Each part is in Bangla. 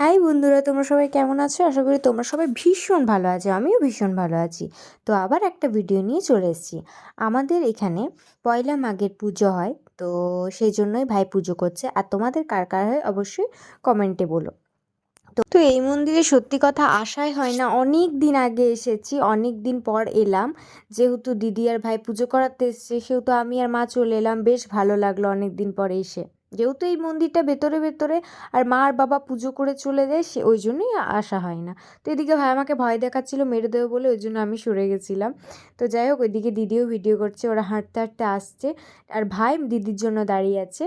হাই বন্ধুরা, তোমরা সবাই কেমন আছো? আশা করি তোমরা সবাই ভীষণ ভালো আছো, আমিও ভীষণ ভালো আছি। তো আবার একটা ভিডিও নিয়ে চলে এসেছি। আমাদের এখানে পয়লা মাঘের পুজো হয়, তো সেই জন্যই ভাই পুজো করছে। আর তোমাদের কার কার হয় অবশ্যই কমেন্টে বলো। তো এই মন্দিরে সত্যি কথা আশাই হয় না। অনেক দিন আগে এসেছি, অনেক দিন পর এলাম। যেহেতু দিদি আর ভাই পুজো করাতে এসছে, সেহেতু আমি আর মা চলে এলাম। বেশ ভালো লাগল অনেক দিন পরে এসে। যেহেতু এই মন্দিরটা ভেতরে ভেতরে আর মা আর বাবা পুজো করে চলে যায়, সে ওই জন্যই আসা হয় না। তো এদিকে ভাই আমাকে ভয় দেখাচ্ছিল, মেরে দেবে বলে ওই জন্য আমি সরে গেছিলাম। তো যাই হোক, ওইদিকে দিদিও ভিডিও করছে, ওরা হাঁটতে হাঁটতে আসছে। আর ভাই দিদির জন্য দাঁড়িয়ে আছে।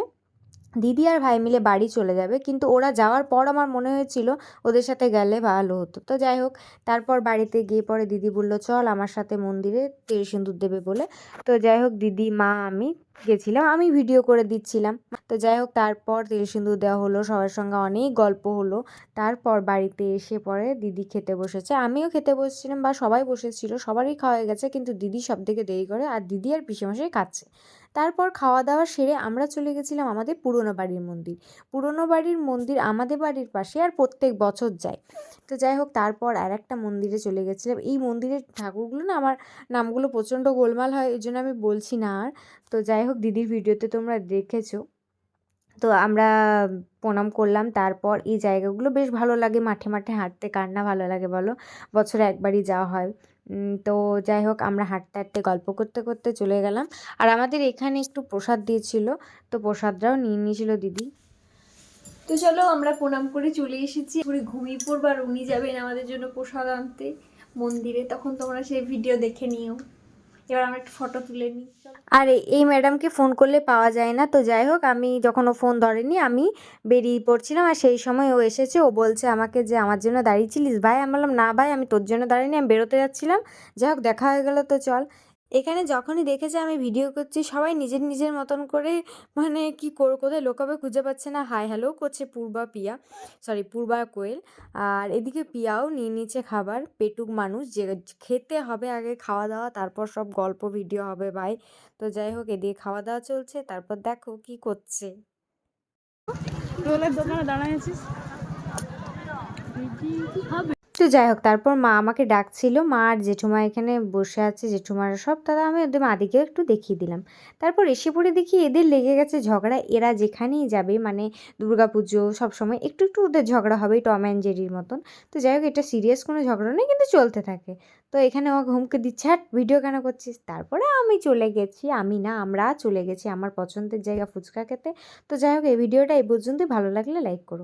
দিদি আর ভাই মিলে বাড়ি চলে যাবে, কিন্তু ওরা যাওয়ার পর আমার মনে হয়েছিল ওদের সাথে গেলে ভালো হতো। তো যাই হোক, তারপর বাড়িতে গিয়ে পরে দিদি বলল, চল আমার সাথে মন্দিরে তেল সিঁদুর দেবে বলে। তো যাই হোক, দিদি, মা, আমি গেছিলাম, আমি ভিডিও করে দিচ্ছিলাম। তো যাই হোক, তারপর তেল সিঁদুর দেওয়া হলো, সবার সঙ্গে অনেক গল্প হলো। তারপর বাড়িতে এসে পরে দিদি খেতে বসেছে। আমিও খেতে বসেছিলাম বা সবাই বসেছিল, সবারই খাওয়া হয়ে গেছে, কিন্তু দিদি সব থেকে দেরি করে আর দিদি আর পিসেমশাই খাচ্ছে। তারপর খাওয়া দাওয়া সেরে আমরা চলে গেছিলাম আমাদের পুরনো বাড়ির মন্দির। পুরনো বাড়ির মন্দির আমাদের বাড়ির পাশে আর প্রত্যেক বছর যায়। তো যাই হোক, তারপর আর একটা মন্দিরে চলে গেছিলাম। এই মন্দিরের ঠাকুরগুলো না আমার নামগুলো প্রচণ্ড গোলমাল হয়, এই জন্য আমি বলছি না আর। তো যাই হোক, দিদির ভিডিওতে তোমরা দেখেছ। তো আমরা প্রণাম করলাম। তারপর এই জায়গাগুলো বেশ ভালো লাগে, মাঠে মাঠে হাঁটতে। কার না ভালো লাগে বলো? বছরে একবারই যাওয়া হয়। তো যাই হোক, আমরা হাঁটতে হাঁটতে গল্প করতে করতে চলে গেলাম। আর আমাদের এখানে একটু প্রসাদ দিয়েছিল, তো প্রসাদটাও নিয়ে নিয়েছিল দিদি। তো চলো, আমরা প্রণাম করে চলে এসেছি। পুরো ঘুমিয়ে পড়ব আর উনি যাবেন আমাদের জন্য প্রসাদ আনতে মন্দিরে। তখন তোমরা সেই ভিডিও দেখে নিও। এবার আমরা একটু ফটো তুলে নিই। আর, এই- এই ম্যাডামকে ফোন করলে পাওয়া যায় না তো, যাই হোক, আমি যখন ও ফোন ধরেনি, আমি বেরিয়ে পড়ছিলাম আর সেই সময় ও এসেছে, ও বলছে আমাকে যে, আমার জন্য দাঁড়িয়েছিলিস ভাই, আমি বললাম, না ভাই, আমি তোর জন্য দাঁড়িয়ে আমি বেরোতে যাচ্ছিলাম। যাই হোক, দেখা হয়ে গেলো তো, চল। এখানে যখনই দেখেছে আমি ভিডিও করছি, সবাই নিজের নিজের মতন করে মানে কি কর, কোথায় লোকাবে খুঁজে পাচ্ছে না। হাই, হ্যালো করছে পূর্বা পিয়া, সরি পূর্বা কোয়েল। আর এদিকে পিয়াও নিয়ে নিচ্ছে খাবার। পেটুক মানুষ, যে খেতে হবে আগে খাওয়া দাওয়া, তারপর সব গল্প ভিডিও হবে ভাই তো যাই হোক, এদিকে খাওয়া দাওয়া চলছে, তারপর দেখো কি করছে। দোকানে দাঁড়াইছিস তো যাই হোক, তারপর মা আমাকে ডাকছিল। মা আর জেঠুমা এখানে বসে আছে, জেঠুমারা সব। তারা আমি ওদের মাদিকেও একটু দেখিয়ে দিলাম। তারপর এসে পড়ে দেখি এদের লেগে গেছে ঝগড়া। এরা যেখানেই যাবে মানে দুর্গা পুজো সবসময় একটু একটু ওদের ঝগড়া হবে, টম অ্যান্ড জেরির মতন। তো যাই হোক, এটা সিরিয়াস কোনো ঝগড়া নেই কিন্তু চলতে থাকে। তো এখানে ও হুমকে দিচ্ছে হ্যাট ভিডিও কেন করছিস? তারপরে আমি চলে গেছি। আমি না, আমরা চলে গেছি আমার পছন্দের জায়গা ফুচকা খেতে। তো যাই হোক, এই ভিডিওটা এই পর্যন্তই। ভালো লাগলে লাইক করো।